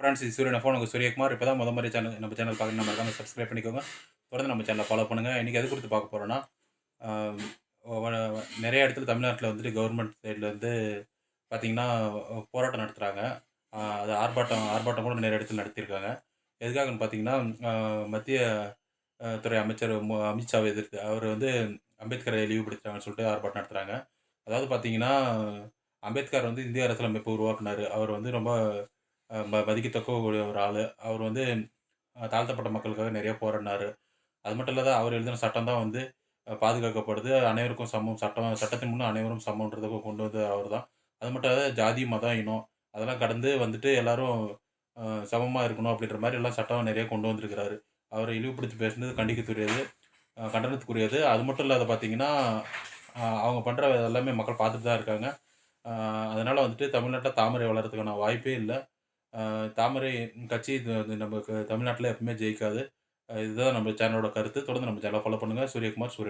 Friends இது சூரியன் phone உங்கள் சூரியகுமார். இப்போ தான் முத மாதிரி சேனல் நம்ம சேனல் பார்க்க நம்ம மறக்காம சப்ஸ்கிரைப் பண்ணிக்கோங்க. தொடர்ந்து நம்ம சேனலை ஃபாலோ பண்ணுங்கள் இன்றைக்கி எது கொடுத்து பார்க்க போகிறோன்னா நிறைய இடத்துல தமிழ்நாட்டில் வந்துட்டு கவர்மெண்ட் சைட்லேருந்து பார்த்திங்கன்னா போராட்டம் நடத்துகிறாங்க அது ஆர்ப்பாட்டம் ஆர்ப்பாட்டம் கூட நிறைய இடத்துல நடத்தியிருக்காங்க. எதுக்காகன்னு பார்த்தீங்கன்னா மத்திய துறை அமைச்சர் அமித்ஷாவை எதிர்த்து அவர் வந்து அம்பேத்கரை இழிவுபடுத்துறாங்கன்னு சொல்லிட்டு ஆர்ப்பாட்டம் நடத்துகிறாங்க அதாவது பார்த்தீங்கன்னா அம்பேத்கர் வந்து இந்திய அரசியலமைப்பு உருவாக்குனார். அவர் வந்து ரொம்ப ம- மதிக்கத்தக்க ஒரு ஒரு ஆள். அவர் வந்து தாழ்த்தப்பட்ட மக்களுக்காக நிறைய போராடினார். அது மட்டும் இல்லாத அவர் எழுதின சட்டம் தான் வந்து பாதுகாக்கப்படுது. அனைவருக்கும் சமம். சட்டம் சட்டத்தின் முன்னே அனைவரும் சமன்றதுக்கு கொண்டு வந்து அவர் தான். அது மட்டும் இல்லாத ஜாதி மதம் இனம் அதெல்லாம் கடந்து வந்துட்டு எல்லாரும் சமமாக இருக்கணும் அப்படின்ற மாதிரி எல்லாம் சட்டம் நிறைய கொண்டு வந்திருக்கிறாரு. அவரை இழிவுபடுத்தி பேசுனது கண்டிக்கத்துரியது கண்டனத்துக்குரியது. அது மட்டும் இல்லாத பார்த்தீங்கன்னா அவங்க பண்ணுற எல்லாமே மக்கள் பார்த்துட்டு தான் இருக்காங்க. அதனால் வந்துட்டு தமிழ்நாட்டில் தாமரை வளர்கிறதுக்கான வாய்ப்பே இல்லை. தாமரை கட்சி இது வந்து நமக்கு தமிழ்நாட்டில் எப்பவுமே ஜெயிக்காது. இதுதான் நம்ம சேனலோட கருத்து. தொடர்ந்து நம்ம சேனலை ஃபாலோ பண்ணுங்கள் சூரியகுமார் சூரிய